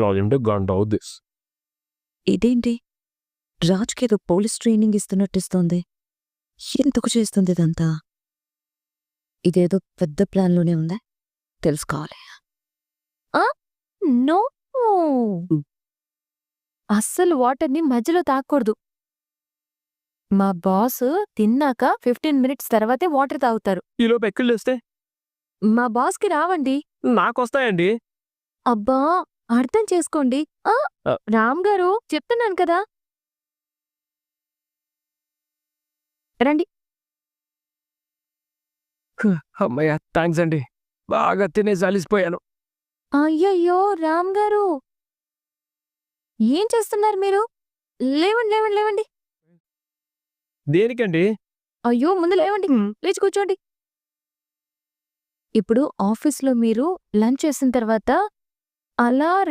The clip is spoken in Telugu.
అదేంటే గంట అవుద్ది ఇదేంటి? రాజ్కేదో పోలీస్ ట్రైనింగ్ ఇస్తున్నట్టిస్తోంది. ఎందుకు చేస్తుంది ఇదంతా? ఇదేదో పెద్ద ప్లాన్లోనే ఉందా? తెలుసుకోవాలి. నో! అస్సలు వాటర్ని మధ్యలో తాగకూడదు మా బాస్ తిన్నాక ఫిఫ్టీన్ మినిట్స్ తర్వాతే వాటర్ తాగుతారు. ఈలోపు మా బాస్కి రావండి. నాకు వస్తాయండి అబ్బా! అర్థం చేసుకోండి. రామ్ గారు చెప్తున్నాను కదా. రండి. అమ్మయ్య థ్యాంక్స్ అండి. బాగా తినేసి అలిసిపోయాను అయ్యయ్యో రామ్ గారు. ఏం చేస్తున్నారు మీరు? లేవండి లేవండి లేవండి. దేనికండి? అయ్యో ముందు లేవండి. లేచి కూర్చోండి. ఇప్పుడు ఆఫీస్లో మీరు లంచ్ చేసిన తర్వాత అలా